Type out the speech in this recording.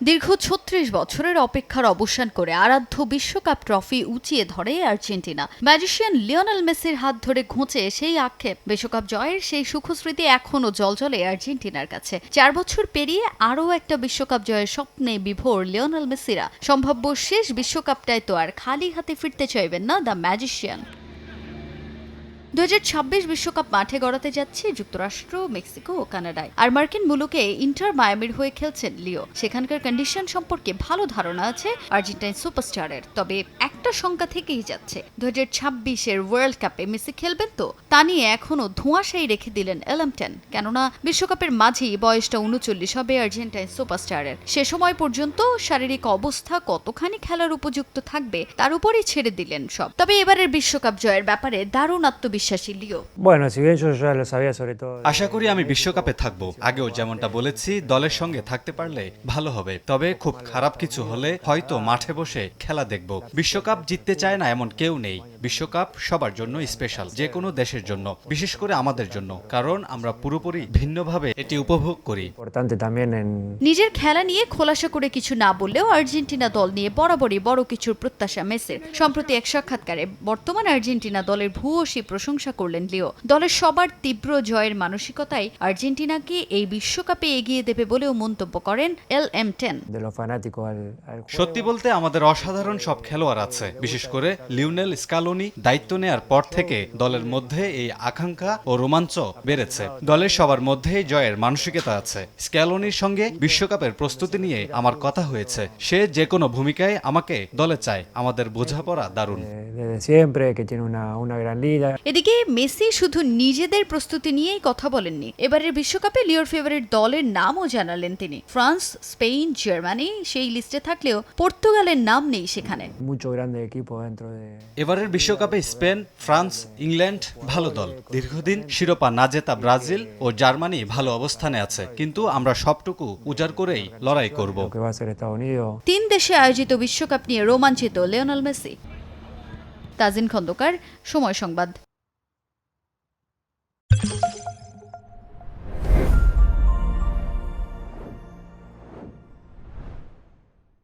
দীর্ঘ ছত্রিশ বছরের অপেক্ষার অবসান করে আরাধ্য বিশ্বকাপ ট্রফি উঁচিয়ে ধরে আর্জেন্টিনা। ম্যাজিশিয়ান লিওনেল মেসির হাত ধরে ঘুঁচে সেই আক্ষেপ। বিশ্বকাপ জয়ের সেই সুখস্মৃতি এখনও জলজলে আর্জেন্টিনার কাছে। চার বছর পেরিয়ে আরও একটা বিশ্বকাপ জয়ের স্বপ্নে বিভোর লিওনেল মেসিরা। সম্ভাব্য শেষ বিশ্বকাপটায় তো আর খালি হাতে ফিরতে চাইবেন না দ্য ম্যাজিশিয়ান। দু বিশ্বকাপ মাঠে গড়াতে যাচ্ছে যুক্তরাষ্ট্র, মেক্সিকো ও কানাডায়। আর মার্কিন মুলুকে ইন্টার মায়ামির হয়ে খেলছেন লিও। সেখানকার কন্ডিশন সম্পর্কে ভালো ধারণা আছে আর্জেন্টাইন সুপারস্টারের তবে একটা শঙ্কা থেকেই যাচ্ছে। দু ছাব্বিশের ওয়ার্ল্ড কাপে মেসি খেলবেন তো? তা নিয়ে এখনও ধোঁয়াশাই রেখে দিলেন এলামটেন কেননা বিশ্বকাপের মাঝেই বয়সটা উনচল্লিশ হবে আর্জেন্টাইন সুপারস্টারের সে সময় পর্যন্ত শারীরিক অবস্থা কতখানি খেলার উপযুক্ত থাকবে, তার উপরই ছেড়ে দিলেন সব। তবে এবারের বিশ্বকাপ জয়ের ব্যাপারে দারুণ আত্মবিশ্বাসী Leo Bueno, si bien yo ya lo sabía sobre todo. আশা করি আমি বিশ্বকাপে থাকব। আগেও যেমনটা বলেছি দলের সঙ্গে থাকতে পারলে ভালো হবে। তবে খুব খারাপ কিছু হলে হয়তো মাঠে বসে খেলা দেখব। বিশ্বকাপ জিততে চায় না এমন কেউ নেই। বিশ্বকাপ সবার জন্য স্পেশাল যে কোনো দেশের জন্য বিশেষ করে আমাদের জন্য কারণ আমরা পুরোপুরি ভিন্নভাবে এটি উপভোগ করি। নিজের খেলা নিয়ে খোলাসা করে কিছু না বললেও আর্জেন্টিনা দল নিয়ে বরাবরই বড় কিছুর প্রত্যাশা মেসির। সম্প্রতি এক সাক্ষাৎকারে বর্তমান আর্জেন্টিনা দলের ভূয়সী প্রশংসা করলেন লিও। দলের সবার তীব্র জয়ের মানসিকতাই আর্জেন্টিনাকে এই বিশ্বকাপে এগিয়ে দেবে বলেও মন্তব্য করেন এল এম টেন. সত্যি বলতে আমাদের অসাধারণ সব খেলোয়াড় আছে বিশেষ করে লিওনেল স্কালোনি দায়িত্ব নেয়ার পর থেকে দলের মধ্যে এই আকাঙ্ক্ষা ও রোমাঞ্চ বেড়েছে। দলের সবার মধ্যেই জয়ের মানসিকতা আছে। স্ক্যালোনির সঙ্গে বিশ্বকাপের প্রস্তুতি নিয়ে আমার কথা হয়েছে। সে যে কোনো ভূমিকায় আমাকে দলে চায়। আমাদের বোঝাপড়া দারুণ. এদিকে মেসি শুধু নিজেদের প্রস্তুতি নিয়েই কথা বলেননি। এবারের বিশ্বকাপে লিওর ফেভারিট দলের নামও জানালেন তিনি। ফ্রান্স স্পেন জার্মানি সেই লিস্টে থাকলেও পর্তুগালের নাম নেই সেখানে। এবারের বিশ্বকাপে স্পেন ফ্রান্স ইংল্যান্ড ভালো দল। দীর্ঘদিন শিরোপা না জেতা ব্রাজিল ও জার্মানি ভালো অবস্থানে আছে কিন্তু আমরা সবটুকু উজাড় করেই লড়াই করব. তিন দেশে আয়োজিত বিশ্বকাপ নিয়ে রোমাঞ্চিত লিওনেল মেসি। তাজিন খন্দকার সময় সংবাদ।